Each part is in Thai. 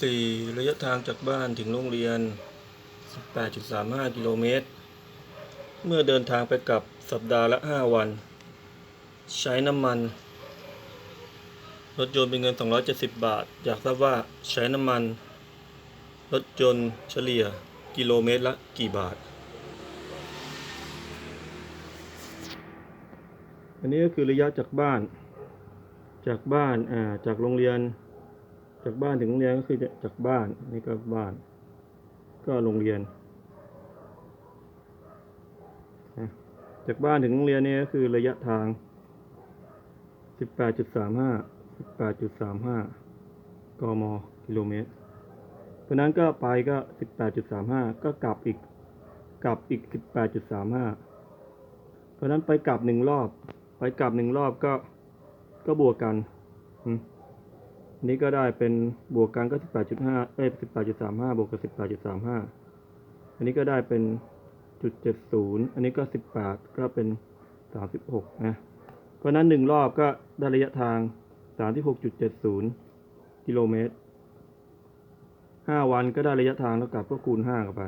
4 ระยะทางจากบ้านถึงโรงเรียน 18.35 กิโลเมตร เมื่อเดินทางไปกลับสัปดาห์ละ 5 วัน ใช้น้ำมัน รถยนต์เป็นเงิน 270 บาท อยากทราบว่าใช้น้ำมัน รถยนต์เฉลี่ยกิโลเมตรละกี่บาท อันนี้ก็คือระยะจากบ้าน จากบ้าน อ่า จากโรงเรียน จากบ้านถึงโรงเรียนก็คือจากบ้านนี่ก็บ้าน ก็โรงเรียน จากบ้านถึงโรงเรียนนี่ก็คือระยะทาง 18.35 18.35 กม กิโลเมตร เพราะนั้นก็ไปก็ 18.35 ก็กลับอีก กลับอีก 18.35 เพราะนั้นไปกลับหนึ่งรอบ ไปกลับหนึ่งรอบก็ ก็บวกกันอืม นี้ก็ได้เป็นบวกกันก็ 18.5เอ้ย18.35 บวกกับ 18.35 อันนี้ก็ได้เป็นจุด70 อันนี้ก็ 18 ก็เป็น 36 นะ เพราะนั้นหนึ่งรอบก็ได้ระยะทาง 36.70 กิโลเมตร 5 วันก็ได้ระยะทางแล้วกลับก็คูณ 5 เข้าไป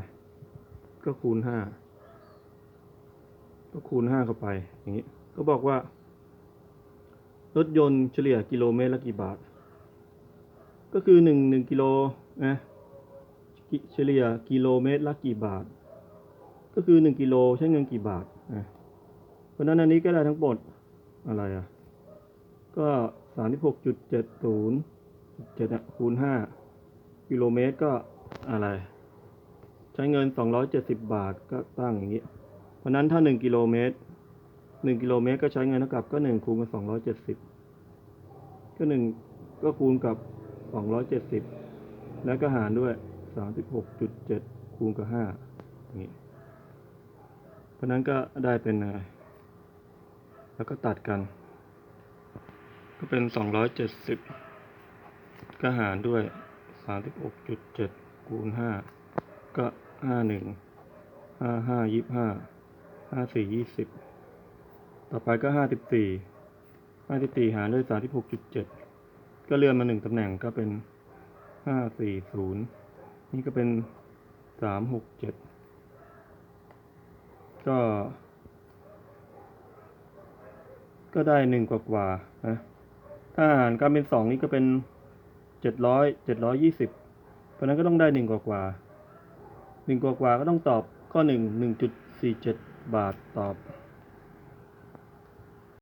ก็คูณ 5 ก็คูณ 5 เข้าไป อย่างนี้ ก็บอกว่า รถยนต์เฉลี่ยกิโลเมตรละกี่บาท ก็คือหนึ่งหนึ่งกิโลนะเฉลี่ยกิโลเมตรละกี่บาท ก็คือหนึ่งกิโลใช้เงินกี่บาทนะเพราะนั้นอันนี้ก็ได้ทั้งหมดอะไรอะ ก็สามสิบหกจุดเจ็ดศูนย์เจ็ดคูณห้ากิโลเมตรก็อะไร ใช้เงินสองร้อยเจ็ดสิบบาทก็ตั้งอย่างนี้ เพราะฉะนั้นถ้าหนึ่งกิโลเมตรหนึ่งกิโลเมตรก็ใช้เงินเท่ากับก็หนึ่งคูณกับสองร้อยเจ็ดสิบก็หนึ่งก็คูณกับ สองร้อยเจ็ดสิบแล้วก็หารด้วยสามสิบหกจุดเจ็ดคูณกับห้าอย่างนี้เพราะนั้นก็ได้เป็นแล้วก็ตัดกัน ก็เป็นสองร้อยเจ็ดสิบก็หารด้วยสามสิบหกจุดเจ็ดคูณห้าก็ห้าหนึ่งห้าห้ายี่ห้าห้าสี่ยี่สิบต่อไปก็ห้าสิบสี่ห้าสิบสี่หารด้วยสามสิบหกจุดเจ็ด ก็เลื่อนมาหนึ่งตำแหน่งก็เป็นห้าสี่ศูนย์นี่ก็เป็นสามหกเจ็ดก็ ก็ได้หนึ่งกว่ากว่านะถ้าหารกันเป็นสองนี่ก็เป็นเจ็ดร้อยเจ็ดร้อยยี่สิบเพราะนั้นก็ต้องได้หนึ่งกว่ากว่าหนึ่งกว่ากว่าก็ต้องตอบข้อหนึ่งหนึ่งจุดสี่เจ็ดบาทตอบ